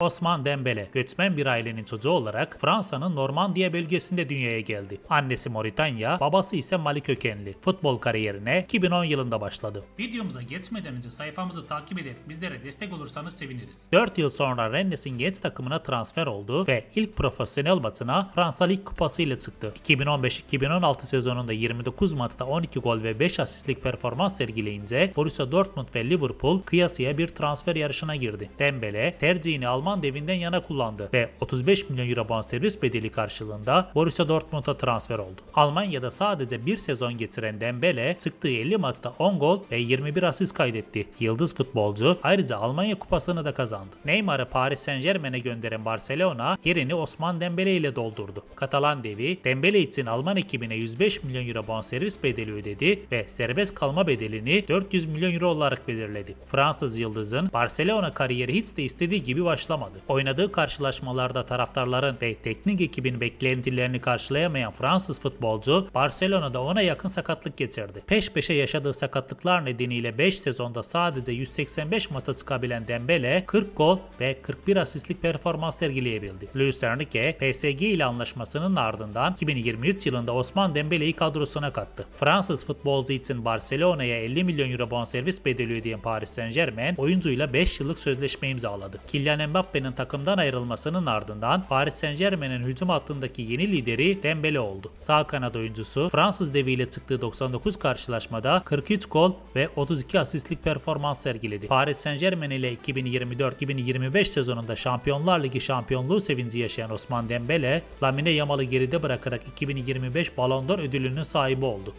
Osman Dembele, göçmen bir ailenin çocuğu olarak Fransa'nın Normandiya bölgesinde dünyaya geldi. Annesi Moritanya, babası ise Mali kökenli. Futbol kariyerine 2010 yılında başladı. Videomuza geçmeden önce sayfamızı takip edip bizlere destek olursanız seviniriz. 4 yıl sonra Rennes'in genç takımına transfer oldu ve ilk profesyonel maçına Fransa Lig Kupası ile çıktı. 2015-2016 sezonunda 29 maçta 12 gol ve 5 asistlik performans sergileyince Borussia Dortmund ve Liverpool kıyasıya bir transfer yarışına girdi. Dembele tercihini Alman devinden yana kullandı ve 35 milyon euro bonservis bedeli karşılığında Borussia Dortmund'a transfer oldu. Almanya'da sadece bir sezon geçiren Dembele çıktığı 50 maçta 10 gol ve 21 asist kaydetti. Yıldız futbolcu ayrıca Almanya kupasını da kazandı. Neymar'ı Paris Saint Germain'e gönderen Barcelona yerini Osman Dembele ile doldurdu. Katalan devi Dembele için Alman ekibine 105 milyon euro bonservis bedeli ödedi ve serbest kalma bedelini 400 milyon euro olarak belirledi. Fransız yıldızın Barcelona kariyeri hiç de istediği gibi başlamadı. Oynadığı karşılaşmalarda taraftarların ve teknik ekibin beklentilerini karşılayamayan Fransız futbolcu Barcelona'da ona yakın sakatlık geçirdi. Peş peşe yaşadığı sakatlıklar nedeniyle 5 sezonda sadece 185 maça çıkabilen Dembele 40 gol ve 41 asistlik performans sergileyebildi. Luis Enrique PSG ile anlaşmasının ardından 2023 yılında Osman Dembele'yi kadrosuna kattı. Fransız futbolcu için Barcelona'ya 50 milyon euro bonservis bedeli ödeyen Paris Saint Germain oyuncuyla 5 yıllık sözleşme imzaladı. Kylian Mbappe'nin takımdan ayrılmasının ardından Paris Saint Germain'in hücum hattındaki yeni lideri Dembele oldu. Sağ kanat oyuncusu Fransız deviyle çıktığı 99 karşılaşmada 43 gol ve 32 asistlik performans sergiledi. Paris Saint Germain ile 2024-2025 sezonunda Şampiyonlar Ligi şampiyonluğu sevinci yaşayan Osman Dembele, Lamine Yamal'ı geride bırakarak 2025 Ballon d'Or ödülünün sahibi oldu.